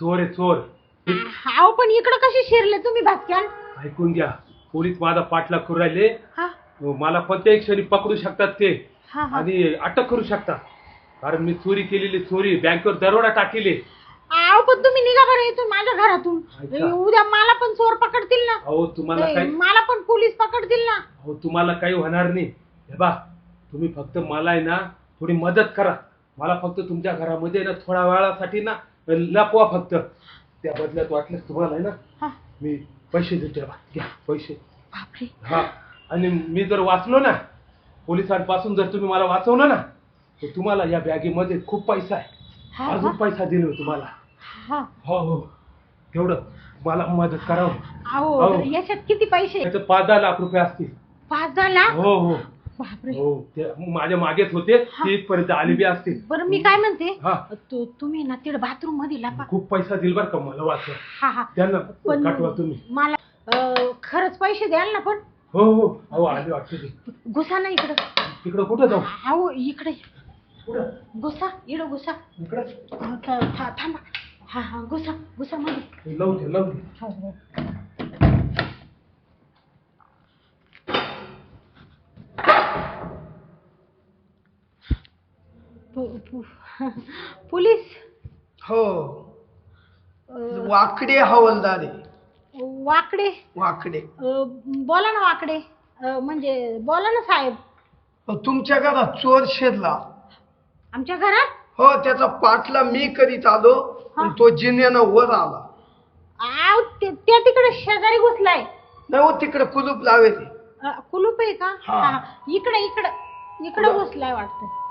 चोर आहे चोर. अहो पण इकडं कशी शिरले? तुम्ही भास्क्यान ऐकून घ्या. पोलीस माझा पाठलाग करू राहिले. हा. मला कोणत्याही क्षणी पकडू शकतात ते. हा हा. आणि अटक करू शकतात. कारण मी चोरी केलेली चोरी बँकेवर दरोडा टाकेले. अहो पण तुम्ही निघा बरं इथून माझ्या घरातून. उद्या मला पण चोर पकडतील ना. अहो तुम्हाला काय मला पण पोलीस पकडतील ना. अहो तुम्हाला काही होणार नाही. हे बा तुम्ही फक्त मला आहे ना थोडी मदत करा. मला फक्त तुमच्या घरामध्ये ना थोड्या वेळासाठी ना लपवा फक्त. त्या बदल्यात वाटल्यास तुम्हाला आहे ना? हा. मी पैसे देतो बा घ्या पैसे. बापरे. हा. आणि मी जर वाचलो ना पोलिसांपासून जर तुम्ही मला वाचवलं ना तर तुम्हाला या बॅगेमध्ये खूप पैसा आहे. हा अजून हा पैसा देईल तुम्हाला. हा. हो हो. तेवढं मला मदत करावं. अहो अहो. याच्यात किती पैसे? पाच दहा लाख रुपये असतील. पाच दहा लाख? हो हो. बापरे. हो ते माझ्या मागेच होते हा. ते इथपर्यंत आले बी असतील. बरं मी काय म्हणते? हा. तु- तुम्ही ना तिकडे बाथरूममध्ये लपा. खूप पैसा दिल बरं का मला वाचवा. हा हा. त्यांना पण तुम्ही. मला अं, खरंच पैसे द्याल ना पण? हो हो. अहो आले वाटते ते. घुसा ना इकडं. तिकडं कुठं जाऊ? अहो इकडे. कुठं? घुसा इकडं घुसा. इकडं? अं, था- था- थांबा. हा हा घुसा घुसा मध्ये. लावून दे लावून हो, हो. पो- पो- पोलीस? हो. अं, वाकडे हवलदार आहे. वाकडे? वाकडे. अं, बोला ना वाकडे. अं, म्हणजे बोला ना साहेब. तुमच्या घरात चोर शिरला. आमच्या घरात? हो त्याचा पाठला मी करीत आलो तो जिन्यानं वर आला. आव ते त्या तिकडे शेजारी घुसलाय. नाही हो तिकडे कुलूप लावेल. अं, कुलूप आहे का? हा. हा. इकडे इकडे इकडे घुसलाय वाटतं.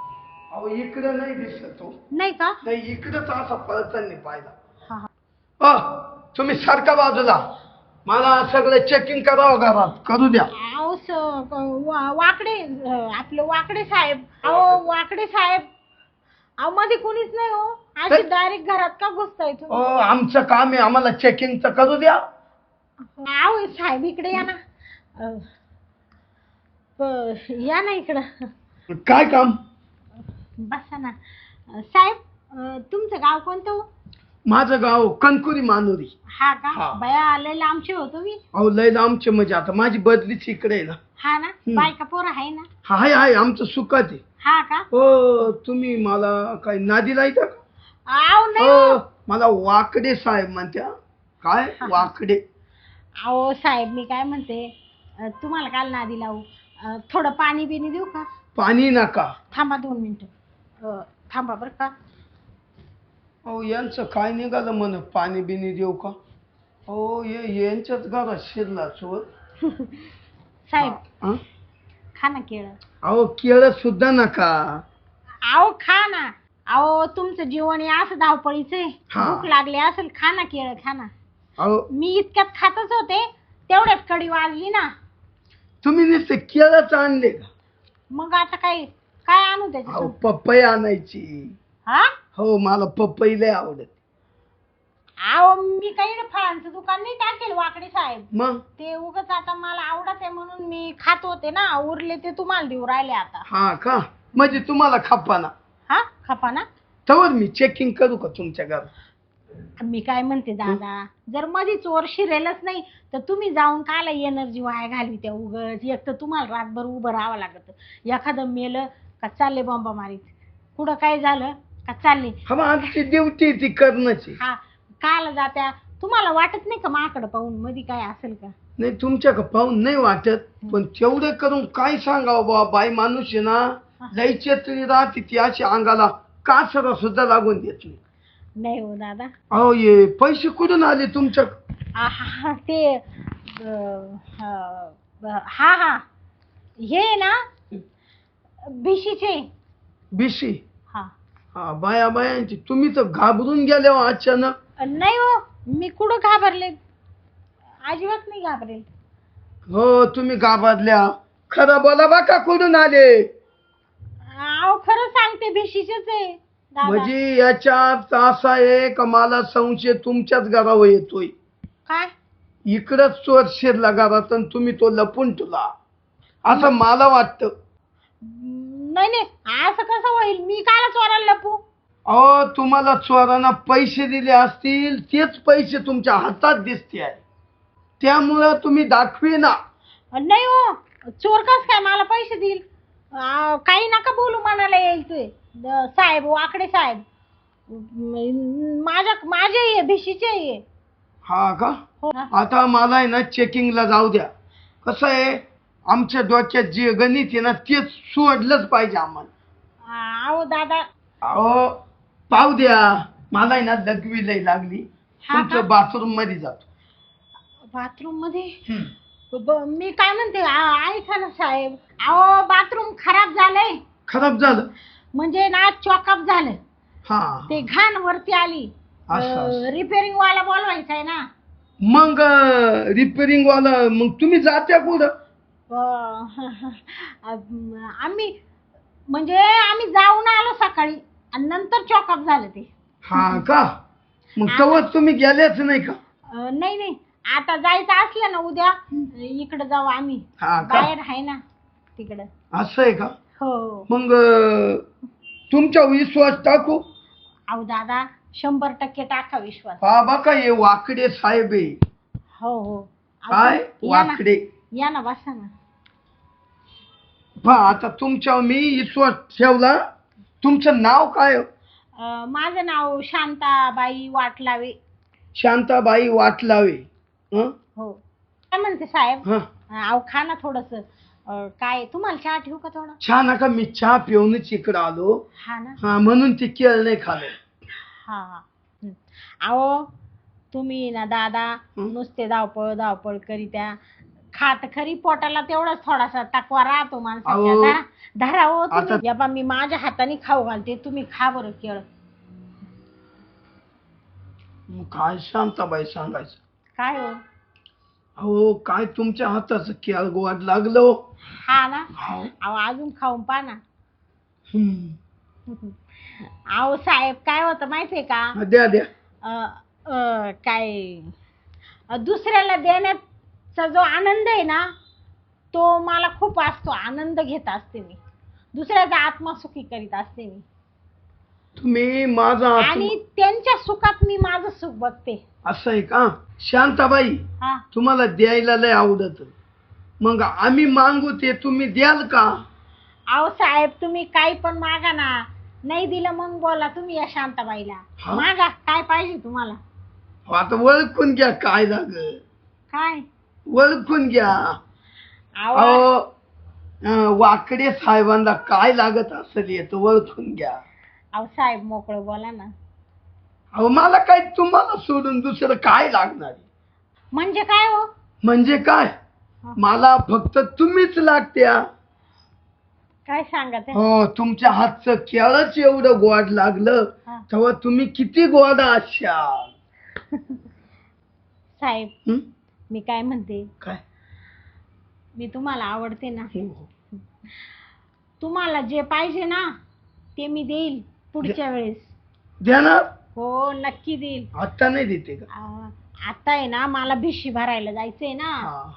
अहो इकडे नाही दिसत तो नाही का? नाही इकडेच असा पळताना पाहिला. हा हा. अ तुम्ही सारखा बाजूला. मला सगळं चेकिंग करावं घरात. करू द्या. अहो स- वा- वाकडे अं, आपलं वाकडे साहेब. अहो वाकडे साहेब. अहो मध्ये कोणीच नाही हो. अशी हे? डायरेक्ट घरात का घुसताय हो तुम्ही आमचं काम आहे. आम्हाला चेकिंगचं करू द्या. अहो साहेब इकडे या ना. अं, प- या ना इकडं. काय काम? बसा ना. अं, साहेब अं, तुमचं गाव कोणतं हो? माझं गाव कणकुरी मानुरी. हा का? हा. बया आलेला आमचे हो तुम्ही. अहो लय लांबचे म्हणजे आता माझी बदलीच इकडे आहे ना. हा ना? हम्म. बायका पोरं आहे ना? हाय हाय आमचं सुखात आहे. हा का? हो तुम्ही मला काय नादी लायता का? आव नाही. हो हो. मला वाकडे साहेब म्हणत्या. काय? वाकडे. अहो साहेब मी काय म्हणते अं, तुम्हाला काल नादी लावू. अं, थोडं पाणी बिनी देऊ का? पाणी नका. थांबा दोन मिनिटं. अं, थांबा बरं का. अहो यांचं काय निघालं म्हण? पाणी बिनी देऊ का? हो ये यांच्याच घरात शिरला चोर. साहेब हा? खा ना केळं. अहो केळ सुद्धा नका. अहो खा ना. अहो तुमचं जीवन हे असं धावपळीचं आहे. हा. भूक लागली असेल खा ना केळं खा ना. अहो. मी इतक्यात खातच होते तेवढ्यात कडी वाजली ना. तुम्ही नुसते केळच आणले का? मग आता काय? काय आणू अहो त्याच्यात पपई आणायची. हा? हो मला पपई लय आवडत. अहो मी काही ना फळांचं दुकान नाही टाकेल वाकडे साहेब. मग? ते उगच आता मला आवडत आहे म्हणून मी खात होते ना उरले ते तुम्हाला देऊ राहिले आता. हा का? म्हणजे तुम्हाला खपाना. हा? खपा ना तवर मी चेकिंग करू का तुमच्या घरात? मी काय म्हणते दादा जर मध्ये चोर शिरेलच नाही तर तुम्ही जाऊन काला एनर्जी वाया घालवी त्या उगच. एक तर तुम्हाला रातभर उभं राहावं लागत. एखादं मेलं का चालले बॉम्बा मारीत? कुठं काय झालं? का चालले? हा मग आमची ड्युटी ती करण्याची हा काला जात्या. तुम्हाला वाटत नाही का माकडं पाहून मध्ये काय असेल का? नाही तुमच्या का पाहून नाही वाटत पण तेवढे करून काय सांगावं बा बाई माणूस आहे ना लईचे तरी राहते ती अशी अंगाला कासरा सुद्धा लागून देत नाही. नाही हो दादा. अहो ये पैसे कुठून आले तुमच्या? आहा, ते अं, हा हा. हे ना भिशीचे. बिशी हा. हा बाया बायांची. तुम्ही तर घाबरून गेले हो अचानक नाही हो मी कुठं घाबरले? अजिबात नाही घाबरेल. हो तुम्ही घाबरल्या. खरं बोला बा का कुठून आले? अहो खरं सांगते भिशीचेच आहे. दादा. म्हणजे याच्यात असा आहे का मला संशय तुमच्याच घरावर येतोय? काय? इकडंच चोर शिरला घरात आणि तुम्ही तो लपून तुला असं मला वाटतं. नाही नाही असं कसं होईल? मी कायला चोरायला लपू. अहो तुम्हाला चोरांना पैसे दिले असतील तेच पैसे तुमच्या हातात दिसते आहे. त्यामुळं तुम्ही दाखवे ना नाही हो चोर कस काय मला पैसे देईल? काही नका बोलू मनाला येईल ते. द- साहेब वाकडे साहेब. म- माझ्या माझे आहे भिशीचे आहे हा का? हो. आता मला आहे ना चेकिंगला जाऊ द्या. कसं आहे? आमच्या डोक्यात जे गणित आहे ना तेच सोडलंच पाहिजे आम्हाला. अहो दादा. अहो पाहू द्या. मला आहे ना दगवी लई लागली. हा का? तुमच्या बाथरूममध्ये जातो. बाथरूममध्ये? हम्म. ब- मी काय म्हणते आ- ऐका ना साहेब. अहो बाथरूम खराब झालंय. खराब झालं? म्हणजे ना चॉकअप झालं. हा. ते घाण वरती आली. असं, असं. रिपेअरिंग वाला बोलवायचा आहे ना. मग रिपेअरिंग वाला मग तुम्ही जात्या कुठं? आम्ही म्हणजे आम्ही जाऊन आलो सकाळी आणि नंतर चॉकअप झालं ते. हा का? मग तेव्हा तुम्ही गेल्याच नाही का? अं, नाही नाही. आता जायचं असलं ना उद्या इकडे जाऊ आम्ही. हा का? बाहेर आहे ना तिकडं. असं आहे का? हो. मग अं, तुमचा विश्वास टाकू? अहो दादा शंभर टक्के टाका विश्वास. हा बघा हे वाकडे साहेब आहे. हो हो. अहो, काय? या ना. वाकडे. या ना बसा ना. पहा आता तुमच्यावर मी विश्वास ठेवला. तुमचं नाव काय? अं, माझं नाव शांताबाई वाटलावे. शांताबाई वाटलावे. हं? हो. काय म्हणते साहेब? हं. अहो खा ना थोडस. काय तुम्हाला चहा ठेवू का थोडा? छान नका मी चहा पिऊनच इकडं आलो. हा ना. हा म्हणून ते केळ नाही खाल्लं. हा हा. हं. अहो तुम्ही ना दादा हं? नुसते धावपळ धावपळ करीत्या. खात खरी पोटाला तेवढाच थोडासा टाकवा राहतो अहो. माणसाच्या धरा धरा हो आता- तुम्ही या बा मी माझ्या हाताने खाऊ घालते. तुम्ही खा बरं केळ. मग काय शांताबाई सांगायचं? काय हो? अहो काय तुमच्या हाताचं केळ गोवाट लागलं हो. हा ना. हाव. अहो अजून खाऊन पहा ना. हम्म. अहो साहेब काय होतं माहितीये का? द्या द्या. अ, अ, काय? अ, दुसऱ्याला देण्याचा जो आनंद आहे ना तो मला खूप असतो. आनंद घेत असते मी. दुसऱ्याचा आत्मा सुखी करीत असते मी. तुम्ही माझा आत्मा- आणि त्यांच्या सुखात मी माझं सुख बघते. असं आहे का? शांताबाई हा. तुम्हाला द्यायला लय आवडत. मग आम्ही मागू ते तुम्ही द्याल का? अहो साहेब तुम्ही काही पण मागा ना नाही दिलं मग बोला तुम्ही या शांताबाईला. हा? मागा काय पाहिजे तुम्हाला? आता ओळखून घ्या काय लाग काय? ओळखून घ्या अहो अहो अं, वाकडे साहेबांना काय लागत असेल येत ओळखून घ्या अहो साहेब मोकळं बोला ना अहो मला काय तुम्हाला सोडून दुसरं काय लागणार आहे? म्हणजे काय हो म्हणजे काय. मला फक्त तुम्हीच लागत्या काय सांगत आहे? हो तुमच्या हातचं केळच एवढं गोड लागलं हा. तेव्हा तुम्ही किती गोड असाल साहेब हं? मी काय म्हणते? काय? मी तुम्हाला आवडते ना. हो. तुम्हाला जे पाहिजे ना ते मी देईल पुढच्या वेळेस. द्या ना हो नक्की देईल. आता नाही देते का? आ, आता आहे ना मला भिशी भरायला जायचंय ना. हा.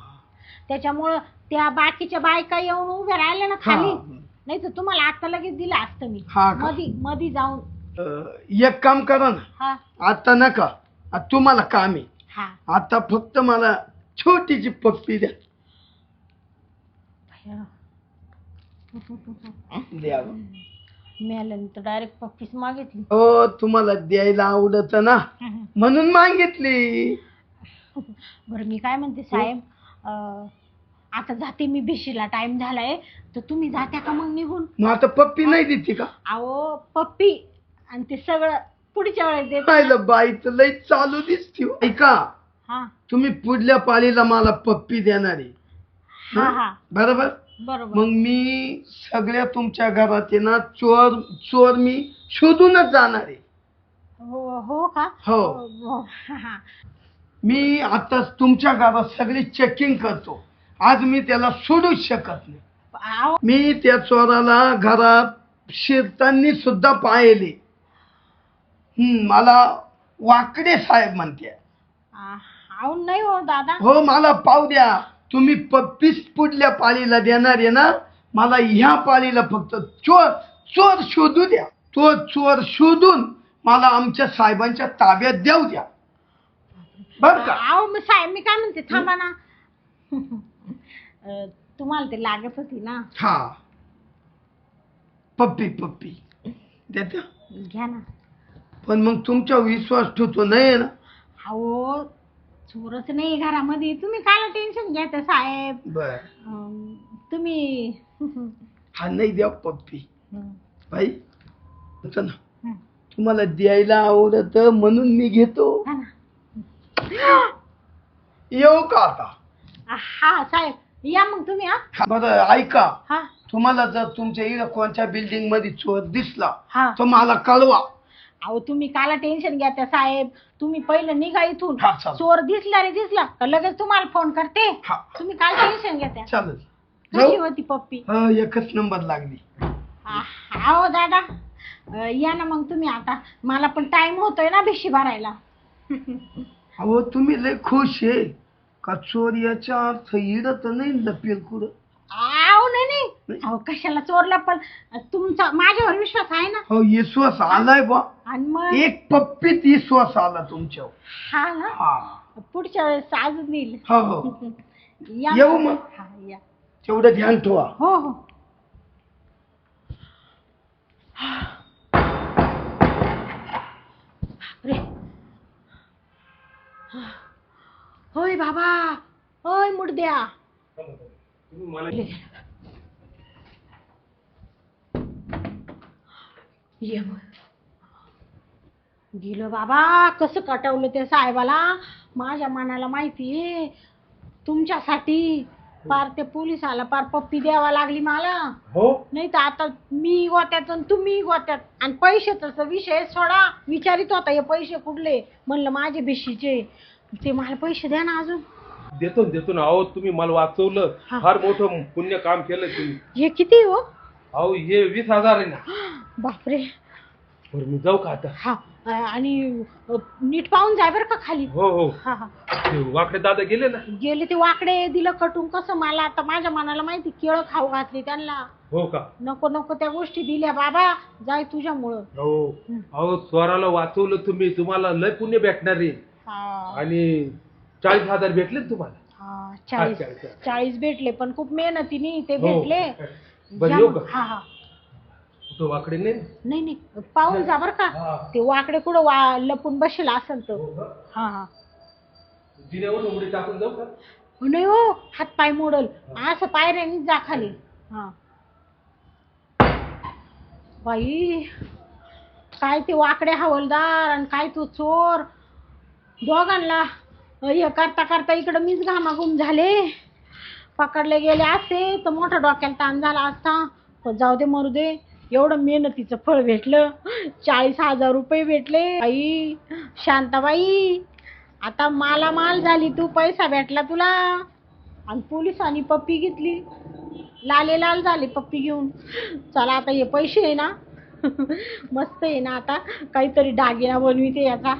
त्याच्यामुळं त्या बाकीच्या बायका येऊन उभ्या राहिल्या ना हा. खाली. नाही तर तुम्हाला आता लगेच दिलं असतं मी. हा का? मधी मधी जाऊन. अं, एक काम करा ना. हा. आता नका. आता तुम्हाला काम आहे. हा. आता फक्त मला छोटीची पप्पी द्या. द्या मेल्यानंतर डायरेक्ट पप्पीच मागितली. हो तुम्हाला द्यायला आवडत ना. म्हणून मागितली. बरं मी काय म्हणते साहेब अं, आता जाते मी भिशीला टाइम झालाय. तर तुम्ही जात्या का मग निघून? मग आता पप्पी नाही देते का? अहो पप्पी आणि ते सगळं पुढच्या वेळेस देते पाहिलं बाई तर लई चालू दिसती हो. ऐका तुम्ही पुढल्या पाळीला मला पप्पी देणार. आहे हा? हा. बरोबर? बरोबर. मग मी सगळ्या तुमच्या घरात ना चोर चोर मी शोधूनच जाणार. आहे हो हो का? हो. हो, हा. मी आता तुमच्या घरात सगळी चेकिंग करतो. आज मी त्याला सोडूच शकत नाही. मी त्या चोराला घरात शिरताना सुद्धा पाहिले. हम्म, मला वाकडे साहेब म्हणते. आ, अहो नाही हो दादा. हो मला पाव द्या. तुम्ही पप्पीस पुढल्या पाळीला देणार आहे ना मला ह्या पाळीला फक्त चोर चोर शोधू द्या. तो चोर शोधून मला आमच्या साहेबांच्या ताब्यात देऊ द्या. बर का? साहेब मी काय म्हणते थांबा ना. अं, तुम्हाला ते लागत होती ना. हा. पप्पी पप्पी. देता. घ्या ना. पण मग तुमचा विश्वास ठेवतो नाही ना. अहो चोरच नाही घरामध्ये. तुम्ही काला टेन्शन घ्या साहेब. बर. अं, तुम्ही हा नाही द्या पप्पी. भाई ना. हं. तुम्हाला द्यायला आवडत म्हणून मी घेतो. हा ना. येऊ का आता? हा साहेब. या मग तुम्ही हा. हा, बरं ऐका. हा. तुम्हाला जर तुमच्या इकडं कोणत्या बिल्डिंगमध्ये चोर दिसला हा. तर मला कळवा. अहो तुम्ही काला टेन्शन घ्या त्या साहेब. तुम्ही पहिलं निघा इथून. हा, चालेल. चोर दिसला रे दिसला. का लगेच तुम्हाला फोन करते. हा. तुम्ही काय टेन्शन घ्या त्या. चालेल. कशी जाऊ. होती पप्पी? हा, एकच नंबर लागली. हा हो दादा. अं, या ना मग तुम्ही आता. मला पण टाइम होतोय ना भिशी भरायला. अहो तुम्ही लय खुश आहे. का चोर याच्या अर्थ इडत नाही लपेल कुठं आव नाही नाही. अहो कशाला चोरला पण? तुमचा माझ्यावर विश्वास आहे ना? हो विश्वास आलाय बा. आणि मग? एक पप्पीत विश्वास आला तुमच्यावर. हा ना हा. पुढच्या वेळेस अजून येईल हो हो. या येऊ मग. हा या. तेवढं ध्यान ठेवा. हो हो. बापरे. होय बाबा. होय मुडद्या. तुम्ही मला ये मग गेलं बाबा कसं कटवलं त्या साहेबाला? माझ्या मनाला माहिती आहे. तुमच्यासाठी पार ते पोलीस आला पार पप्पी द्यावा लागली मला. हो? नाही तर आता मी गोत्यात आणि तुम्ही गोत्यात. आणि पैशाचा विषय सोडा. विचारित होता हे पैसे कुठले? म्हणलं माझे भिशीचे. ते मला पैसे द्या ना अजून. देतो ना, देतो ना. अहो तुम्ही मला वाचवलं. हा. फार मोठं पुण्य काम केलं तुम्ही. हे किती हो? अहो हे वीस हजार आहे ना. बापरे. बरं मी जाऊ का आता? हा अं, आणि अं, नीट पाहून जाय बरं का खाली. हो हो. हा हा. ते वाकडे दादा गेले ना? गेले ते वाकडे दिलं कटून कसं मला आता माझ्या मनाला माहिती केळं खाऊ घातली त्यांना. हो का? नको नको त्या गोष्टी दिल्या. बाबा जाय तुझ्यामुळं. हो. अहो स्वराला वाचवलं तुम्ही. तुम्हाला लय पुण्य भेटणार आहे. हा, आणि चाळीस हजार भेटले ना तुम्हाला? हा, चाळीस. अच्छा, अच्छा. चाळीस भेटले पण खूप मेहनतीने ते हो. भेटले. बरं येऊ. का? हा हा. तो वाकडे नाही? ना? नाही नाही. पाहून जा बर का. हा. ते वाकडे कुठं वा लपून बसेल असेल तर. हो का? हा हा. जिन्यावर उडी टाकून जाऊ का? नाही हो हात पाय मोडल. असं पायऱ्यानीच जा खाली. हा. बाई काय ते वाकडे हवलदार आणि काय तो चोर. दोघांना हे करता करता इकडं मीच घामाघूम झाले. पकडले गेले असते तर मोठा डोक्याला ताण झाला असता. पण जाऊ दे मरू दे एवढं मेहनतीचं फळ भेटलं. चाळीस हजार रुपये भेटले. आई शांताबाई आता माला माल झाली तू पैसा भेटला तुला. आणि पोलिसांनी पप्पी घेतली. लाले लाल झाले पप्पी घेऊन. चला आता हे पैसे आहे ना. मस्त आहे ना आता. काहीतरी दागिना बनविते याचा